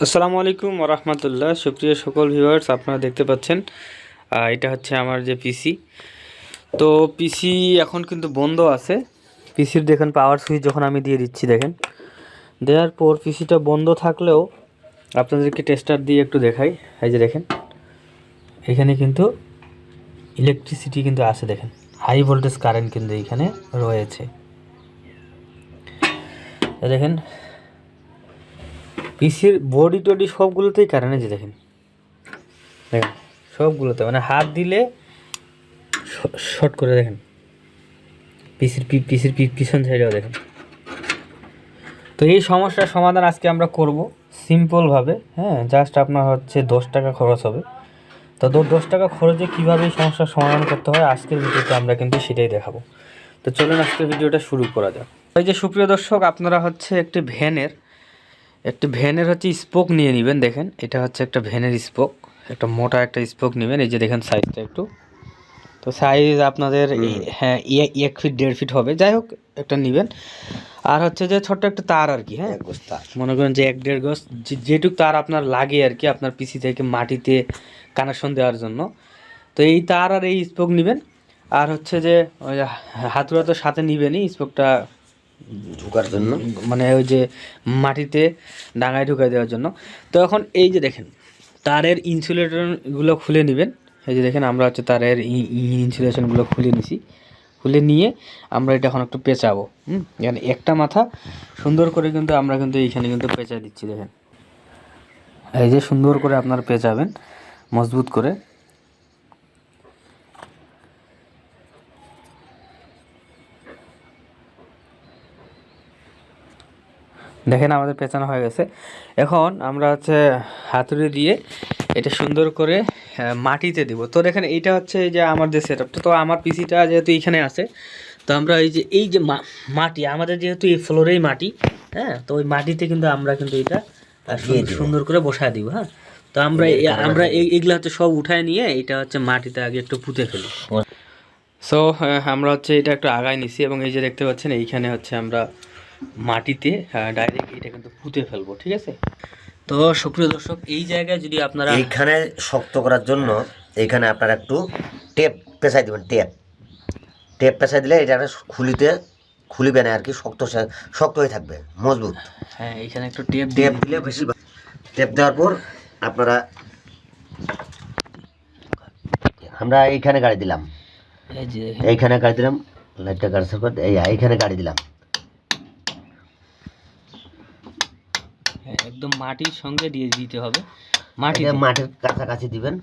আসসালামু আলাইকুম রহমতুল্লাহ সুপ্রিয় সকল ভিউয়ার্স আপনারা দেখতে পাচ্ছেন এটা হচ্ছে আমার যে পিসি তো পিসি এখন কিন্তু বন্ধ আছে। পিসির দেখেন পাওয়ার সুইচ যখন আমি দিয়ে দিচ্ছি, দেখেন। দেওয়ার পর পিসিটা বন্ধ থাকলেও আপনাদেরকে টেস্টার দিয়ে একটু দেখাই। এই যে দেখেন, এখানে কিন্তু ইলেকট্রিসিটি কিন্তু আছে, দেখেন। হাই ভোল্টেজ কারেন্ট কিন্তু এখানে রয়েছে। দেখেন পিসির বডি টডি সবগুলোতেই কারেন্ট আছে দেখেন। দেখেন, সবগুলোতে মানে হাত দিলে শর্ট করে, দেখেন। পিসির পি, পিসির পি- পিছন সাইডেও দেখেন। তো এই সমস্যার সমাধান আজকে আমরা করব সিম্পলভাবে হ্যাঁ জাস্ট আপনার হচ্ছে দশ টাকা খরচ হবে। তো দশ টাকা খরচে কীভাবে এই সমস্যার সমাধান করতে হয়, আজকের ভিডিওতে আমরা কিন্তু সেটাই দেখাবো। তো চলুন আজকের ভিডিওটা শুরু করা যাক। এই যে সুপ্রিয় দর্শক, আপনারা হচ্ছে একটি ভ্যানের একটি ভ্যানের হচ্ছে স্পোক নিয়ে নেবেন দেখেন। এটা হচ্ছে একটা ভ্যানের স্পোক একটা মোটা একটা স্পোক নেবেন এই যে দেখেন সাইজটা একটু। তো সাইজ আপনাদের হ্যাঁ এক ফিট দেড় ফিট হবে। যাই হোক একটা নেবেন। আর হচ্ছে যে ছোট্ট একটা তার আর কি হ্যাঁ। তার। মনে করেন যে এক দেড় গজ যে- যেটুক তার আপনার লাগে আর কি আপনার পিসি থেকে মাটিতে কানেকশন দেওয়ার জন্য। তো এই তার আর এই স্পোক নেবেন। আর হচ্ছে যে ওই হাতুড়া তো সাথে নিবেনই স্পোকটা ঢোকার জন্য। মানে ওই যে মাটিতে ডাঙায় ঢুকাই দেওয়ার জন্য। তো এখন এই যে দেখেন, তারের ইনসুলেটরগুলো খুলে নেবেন। এই যে দেখেন, আমরা হচ্ছে তারের ইনসুলেশনগুলো খুলে নিছি। খুলে নিয়ে আমরা এটা এখন একটু পেঁচাবো, হুম? এখানে একটা মাথা, সুন্দর করে কিন্তু আমরা কিন্তু এইখানে কিন্তু পেঁচা দিচ্ছি, দেখেন। এই যে সুন্দর করে আপনার পেঁচাবেন, মজবুত করে। দেখেন আমাদের পেঁচানো হয়ে গেছে। এখন আমরা হচ্ছে হাতুড়ি দিয়ে এটা সুন্দর করে মাটিতে দিব। তো দেখেন এইটা হচ্ছে যে আমার যে সেট তো আমার পিসিটা যেহেতু এইখানে আছে তো আমরা এই যে এই যে মাটি আমাদের যেহেতু এই ফ্লোরেই মাটি হ্যাঁ তো ওই মাটিতে কিন্তু আমরা কিন্তু এটা সুন্দর- করে বসায় দিব হ্যাঁ। তো আমরা আমরা এই- এগুলা হচ্ছে সব উঠায় নিয়ে এটা হচ্ছে মাটিতে আগে একটু পুঁতে ফেলি। সো আমরা হচ্ছে এটা একটু আগায় নিছি এবং এই যে দেখতে পাচ্ছেন এইখানে হচ্ছে আমরা মাটিতে ডাইরেক্ট এটা কিন্তু পুঁতে ফেলব ঠিক আছে? তো সুপ্রিয় দর্শক এই জায়গায় যদি আপনারা এইখানে শক্ত করার জন্য এইখানে আপনারা একটু টেপ পেঁচাই দেবেন টেপ। টেপ পেঁচাই দিলে এটা খুলিতে খুলিবে না আর কি শক্ত শক্ত হয়ে থাকবে মজবুত। হ্যাঁ এখানে একটু টেপ টেপ দিলে বেশি টেপ দেওয়ার পর আপনারা আমরা এইখানে গাড়ি দিলাম। এইখানে গাড়ি দিলাম লাইটটা গাড়ি এই এইখানে গাড়ি দিলাম। হ্যাঁ, একদম মাটির সঙ্গে দিয়ে দিতে হবে মাটি মাটির কাছাকাছি দিবেন।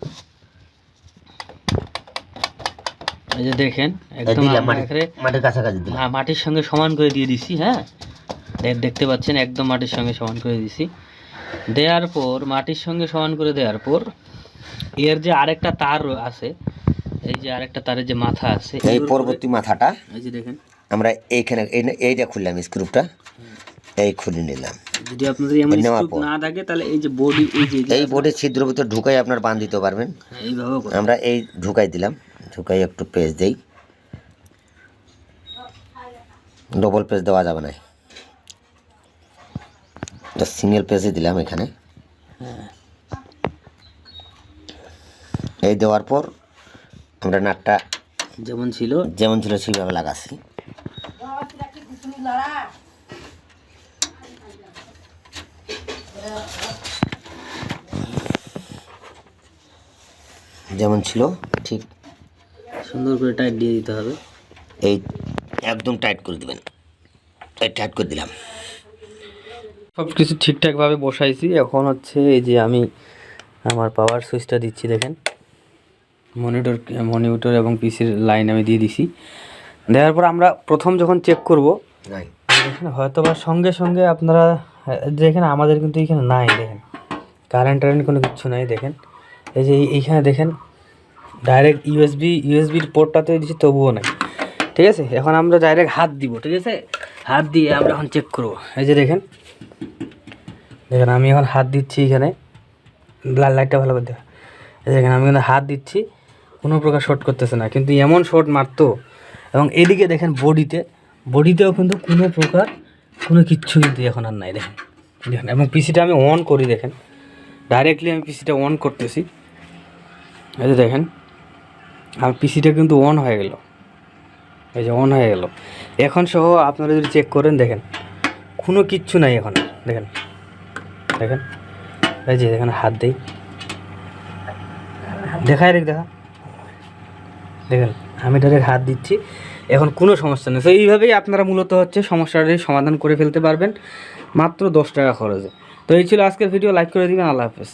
এই যে দেখেন একদম মাটির মাটির কাছাকাছি দিলাম। মা- মাটির সঙ্গে সমান করে দিয়ে দিছি হ্যাঁ? দেখতে পাচ্ছেন একদম মাটির সঙ্গে সমান করে দিছি। দেওয়ার পর মাটির সঙ্গে সমান করে দেওয়ার পর এর যে আরেকটা তার আছে এই যে আরেকটা তারের যে মাথা আছে এই পরবর্তী মাথাটা এই যে দেখেন। আমরা এইখানে এই- এইটা খুললাম স্ক্রুপটা। এই খুলে নিলাম। যদি আপনাদের এমন নেওয়ার না থাকে তাহলে এই যে বডি এই যে এই বোর্ডের ছিদ্র ভিতরে ঢুকাই আপনার বান দিতে পারবেন। হ্যাঁ, এইভাবে আমরা এই ঢুকাই দিলাম। ঢুকাই একটু পেজ দেই। ডবল পেজ দেওয়া যাবে না। এটা সিঙ্গেল পেজে দিলাম এখানে। এই দেওয়ার পর আমরা নাটটা যেমন ছিল। যেমন ছিল সেইভাবে লাগাচ্ছি। যেমন ছিল ঠিক। সুন্দর করে টাইট দিয়ে দিতে হবে। এই একদম টাইট করে দিবেন। এই টাইট করে দিলাম। সব কিছু ঠিকঠাকভাবে বসাইছি। এখন হচ্ছে এই যে আমি আমার পাওয়ার সুইচটা দিচ্ছি দেখেন। মনিটর মনিটর এবং পিসির লাইন আমি দিয়ে দিছি। দেওয়ার পর আমরা প্রথম যখন চেক করব হয়তো বা সঙ্গে সঙ্গে আপনারা দেখেন আমাদের কিন্তু এখানে নাই, দেখেন। কারেন্ট টারেন্ট কোনো কিছু নাই, দেখেন। এই যে এইখানে দেখেন ডাইরেক্ট ইউএসবি ইউএসবির পোর্টটাতে দিচ্ছি তবুও নাই। ঠিক আছে? এখন আমরা ডাইরেক্ট হাত দিব, ঠিক আছে? হাত দিয়ে আমরা এখন চেক করব। এই যে দেখেন দেখেন আমি এখন হাত দিচ্ছি এখানে। ব্লাড লাইটটা ভালো করে দেখা। এই দেখেন, আমি কিন্তু হাত দিচ্ছি, কোনো প্রকার শর্ট করতেছে না। কিন্তু এমন শর্ট মারতো। এবং এদিকে দেখেন বডিতে বডিতেও কিন্তু কোনো প্রকার কোনো কিচ্ছু কিন্তু এখন আর নাই দেখেন। দেখেন, এবং পিসিটা আমি অন করি দেখেন। ডাইরেক্টলি আমি পিসিটা অন করতেছি। এই যে দেখেন আমার পিসিটা কিন্তু অন হয়ে গেল। এই যে অন হয়ে গেল। এখন সহ আপনারা যদি চেক করেন, দেখেন, কোনো কিচ্ছু নাই এখন। দেখেন দেখেন, এই যে দেখেন, হাত দেই। দেখায় রেখ দেখা। দেখেন আমি ডাইরেক্ট হাত দিচ্ছি। এখন কোনো সমস্যা নেই। তো এইভাবেই আপনারা মূলত হচ্ছে সমস্যাটি সমাধান করে ফেলতে পারবেন। মাত্র দশ টাকা খরচে। তো এই ছিল আজকের ভিডিও লাইক করে দিবেন। আল্লাহ হাফেজ।